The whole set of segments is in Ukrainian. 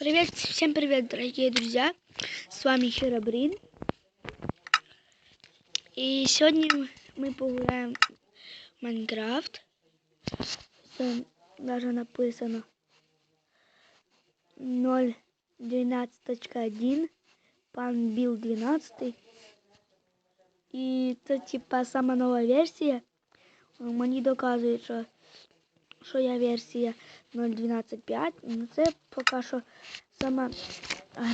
Привет, всем привет, дорогие друзья! С вами Херобрин. И сегодня мы погуляем в Майнкрафт. Там даже написано 0.12.1, пан Билл 12. І це типа сама нова версія. Мені доказують, що, що я версія 0.12.5. Ну це поки що сама,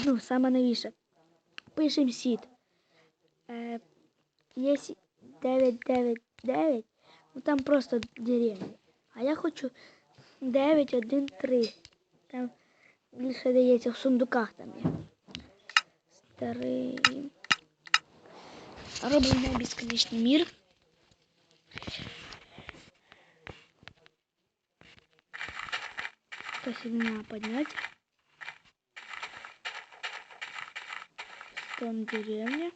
ну, сама новіша. Пишемо сіт. Е, є 999, ну там просто деревня. А я хочу 913. Там більше дається в сундуках там є. Старий. Робимо безконечний мір. То себе надо поднять. Там деревня.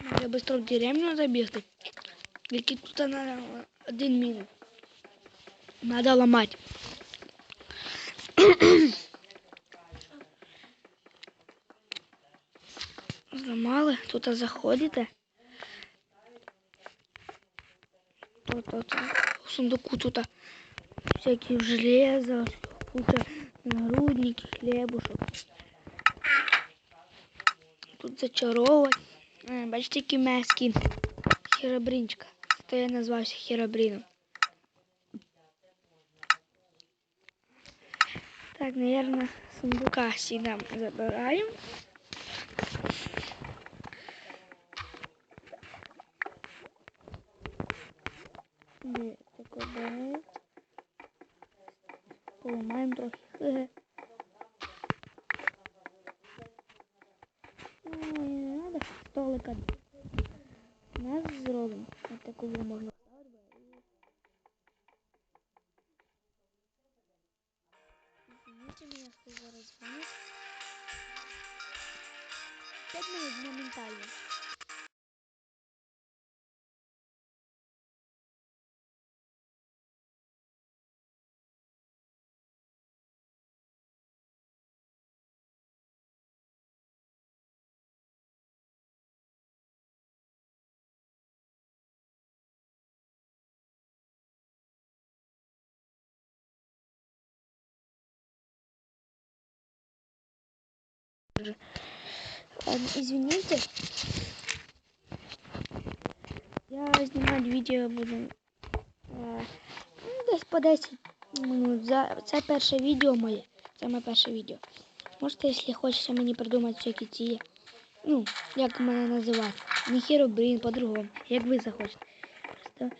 Надо быстро в деревню забігти. Які тут на один мінус. Надо ламати. Зламали, тут заходите. Тут, тут, в сундуку тут всякі железо, куча нагрудники, хлебушек. Тут зачаровувати. Е, Бачите, які м'які херобринчика. То я назвався херобрином. Так, наверное, сундука всегда забираем. Ні, таке беремо. Поламаємо трохи. Не надо столика. Нас зробимо. Ось таку можна. Извините меня, что зараз звонит. Пять минут моментально. Извините. Я знімати відео буду десь по 10 минут. Це перше відео моє. Це моє перше відео. Можете, якщо хочете мені придумати всякі ці. Ну, як мене називати. Не херобрин, по-другому. Як ви захочете. Просто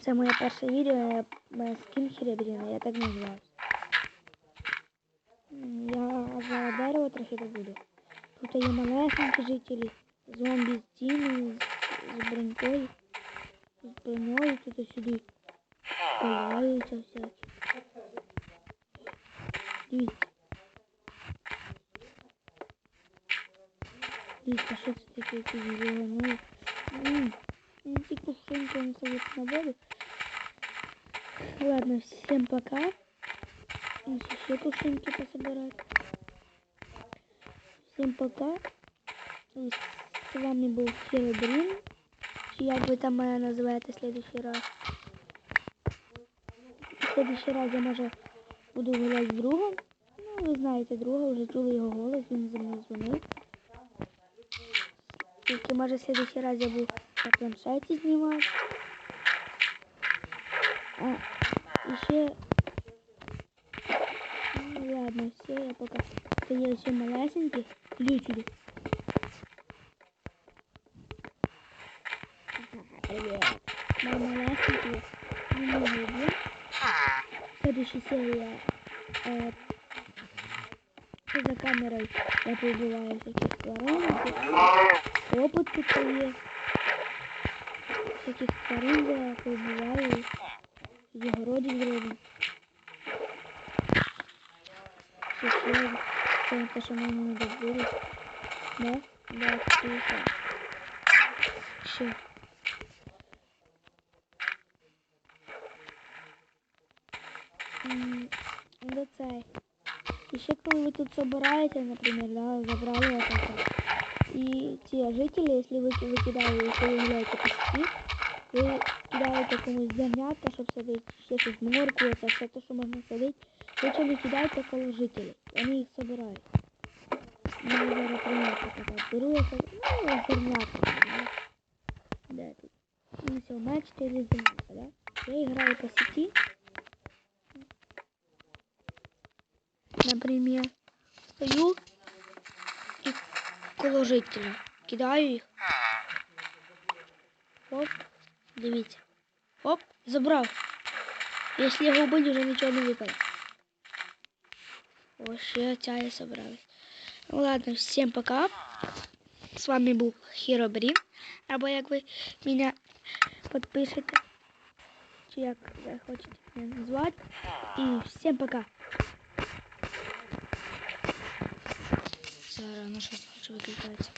це моє перше відео, я скін херобрина, я так називаюся. Я за дерево трохи добуду. Тут є малесенькі жителі, зомбі з тіною, з бронькою, з броньою тут сюди пиляються всякі. Дивіться. Дивіться, що це таке ці зеленої. Ммм, ці кувшинки не садять на воду. Ладно, всем пока. Ось ще кувшинки пособирать. Всім пока. З вами був Херобрин. Чи як ви там мене називаєте в следующий раз. В следующий раз я може буду гуляти з другом. Ну, ви знаєте друга, вже чули його голос, він за мною дзвонив. Тільки може в следующий раз я буду на планшеті знімати. А, і ще... Ну ладно, все, я пока є ще малесенькі лютілі. Мої малесенькі міні-гублі. Следующая серия э, за камерой я побываю всяких воронок. Опыт тут есть. Всяких тварин я побываю. Загородик вроде. Все, все те, що нам не добили. Да, да, тихо. М, Да цей. І ще коли ви тут собираєте, наприклад, да, забрали вот это. Ці жителі, якщо ви викидаєте, якщо ви гуляєте по сіті, ви кидаєте комусь зернятка, щоб садити, ще щось моркву, це все те, що можна садити. Лучше ви кидаєте коло жителів, вони їх собирають. Ну, я зараз примірку така. Беру я сад... ну, зернятка, да? Тут? Ну, все, у мене 4 зернятка, да? Я граю по сети. Например, стою и коло жителя. Кидаю їх. Оп, дивіться. Оп, забрав. Якщо його вбити, вже нічого не випаде. Ось ще собрались. Ну ладно, всем пока. С вами был Херобрин. Або як ви мене підпишете. Чи як ви хочете мене назвати. І всем пока. Зараз, ну що, хочу викликається.